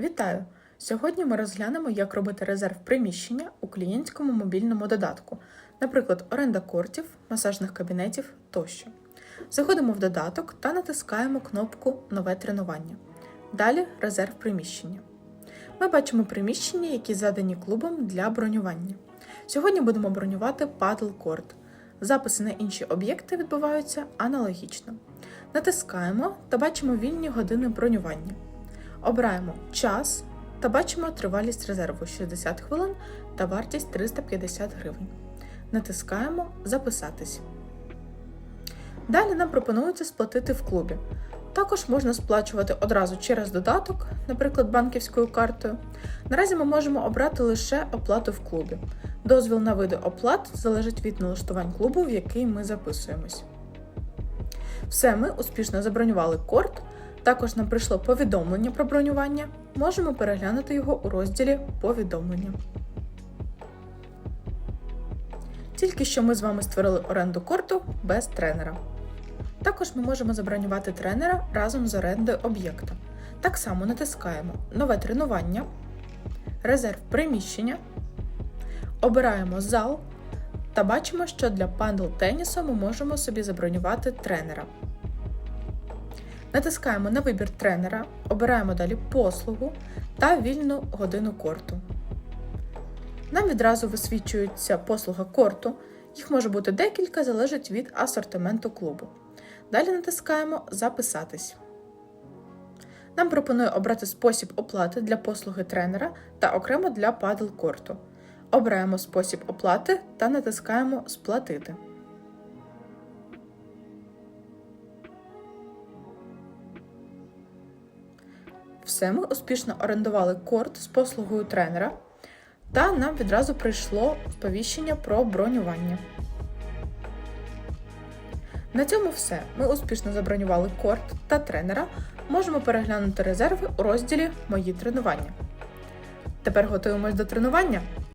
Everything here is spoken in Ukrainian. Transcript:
Вітаю! Сьогодні ми розглянемо, як робити резерв приміщення у клієнтському мобільному додатку, наприклад, оренда кортів, масажних кабінетів тощо. Заходимо в додаток та натискаємо кнопку Нове тренування. Далі резерв приміщення. Ми бачимо приміщення, які задані клубом для бронювання. Сьогодні будемо бронювати падл корт. Записи на інші об'єкти відбуваються аналогічно. Натискаємо та бачимо вільні години бронювання. Обираємо час та бачимо тривалість резерву 60 хвилин та вартість 350 гривень. Натискаємо Записатись. Далі нам пропонується сплатити в клубі. Також можна сплачувати одразу через додаток, наприклад, банківською картою. Наразі ми можемо обрати лише оплату в клубі. Дозвіл на види оплат залежить від налаштувань клубу, в який ми записуємось. Все, ми успішно забронювали корт. Також нам прийшло повідомлення про бронювання. Можемо переглянути його у розділі Повідомлення. Тільки що ми з вами створили оренду корту без тренера. Також ми можемо забронювати тренера разом з орендою об'єкта. Так само натискаємо Нове тренування, резерв приміщення, обираємо зал та бачимо, що для пандл тенісу ми можемо собі забронювати тренера. Натискаємо на вибір тренера, обираємо далі послугу та вільну годину корту. Нам відразу висвічується послуга корту, їх може бути декілька, залежить від асортименту клубу. Далі натискаємо Записатись. Нам пропонує обрати спосіб оплати для послуги тренера та окремо для падл корту. Обираємо спосіб оплати та натискаємо Сплатити. Все, ми успішно орендували корт з послугою тренера, та нам відразу прийшло сповіщення про бронювання. На цьому все. Ми успішно забронювали корт та тренера. Можемо переглянути резерви у розділі Мої тренування. Тепер готуємось до тренування.